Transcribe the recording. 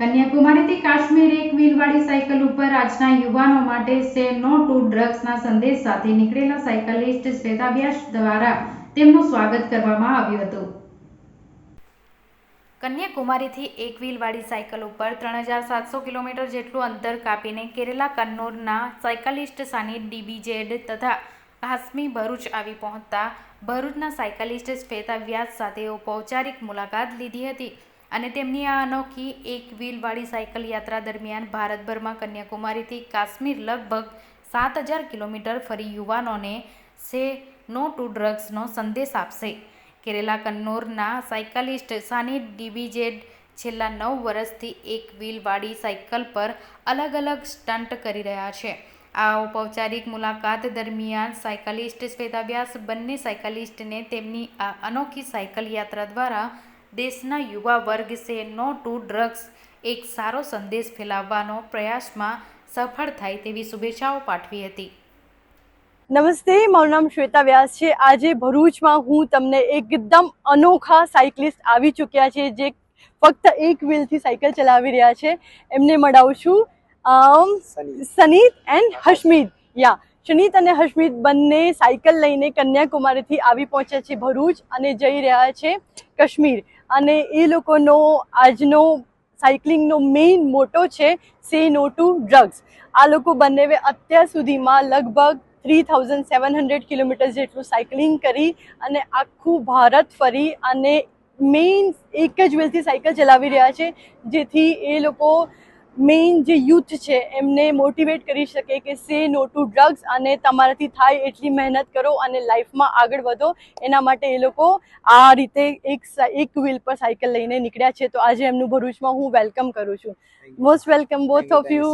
કન્યાકુમારીથી કાશ્મીર એક વ્હીલવાળી સાયકલ ઉપર આજના યુવાનો માટે સે નો ટુ ડ્રગ્સના સંદેશ સાથે નીકળેલા સાયકલિસ્ટ શ્વેતાભ્યાસ દ્વારા તેમનું સ્વાગત કરવામાં આવ્યું હતું. કન્યાકુમારીથી એક વ્હીલવાળી સાયકલ ઉપર ત્રણ હજાર સાતસો કિલોમીટર જેટલું અંતર કાપીને કેરેલા કન્નોરના સાયકલિસ્ટ સાની ડીબીજેડ તથા હાસમી ભરૂચ આવી પહોંચતા ભરૂચના સાયકલિસ્ટ શ્વેતા વ્યાસ સાથે ઔપચારિક મુલાકાત લીધી હતી. અને તેમની આ અનોખી એક વ્હીલવાળી સાયકલ યાત્રા દરમિયાન ભારતભરમાં કન્યાકુમારીથી કાશ્મીર લગભગ સાત હજાર કિલોમીટર ફરી યુવાનોને સે નો ટુ ડ્રગ્સનો સંદેશ આપશે. કેરેલા કન્નોરના સાયકલિસ્ટ સાની ડીબીજેડ છેલ્લા નવ વર્ષથી એક વ્હીલવાળી સાયકલ પર અલગ અલગ સ્ટન્ટ કરી રહ્યા છે. આ ઔપચારિક મુલાકાત દરમિયાન સાયકલિસ્ટ શ્વેતાવ્યાસ બંને સાયકલિસ્ટને તેમની આ અનોખી સાયકલ યાત્રા દ્વારા દેશના યુવા વર્ગ સે નો ટુ ડ્રગ્સ એક સારો સંદેશ ફેલાવવાનો પ્રયાસમાં સફળ થાય તેવી શુભેચ્છાઓ પાઠવી હતી. નમસ્તે મારું નામ શ્વેતા વ્યાસ છે. આજે ભરૂચમાં હું તમને એકદમ અનોખા સાયકલિસ્ટ આવી ચૂક્યા છે જે ફક્ત એક વ્હીલથી સાયકલ ચલાવી રહ્યા છે. એમને મળાવું છું. સનીત. એન્ડ હશમીદ યા શનીત અને હર્ષમિત બંને સાયકલ લઈને કન્યાકુમારીથી આવી પહોંચ્યા છે ભરૂચ અને જઈ રહ્યા છે કાશ્મીર. અને એ લોકોનો આજનો સાયકલિંગનો મેઇન મોટો છે સે નો ટુ ડ્રગ્સ. આ લોકો બંને અત્યાર સુધીમાં લગભગ three thousand seven hundred kilometre જેટલું સાયકલિંગ કરી અને આખું ભારત ફરી અને મેઇન એક જ વેલથી સાયકલ ચલાવી રહ્યા છે. જેથી એ લોકો મેઇન જે યુથ છે એમને મોટિવેટ કરી શકે કે સે નો ટુ ડ્રગ્સ અને તમારાથી થાય એટલી મહેનત કરો અને લાઈફમાં આગળ વધો. એના માટે એ લોકો આ રીતે એક એક વ્હીલ પર સાયકલ લઈને નીકળ્યા છે. તો આજે એમનું ભરૂચમાં હું વેલકમ કરું છું. Most welcome both of you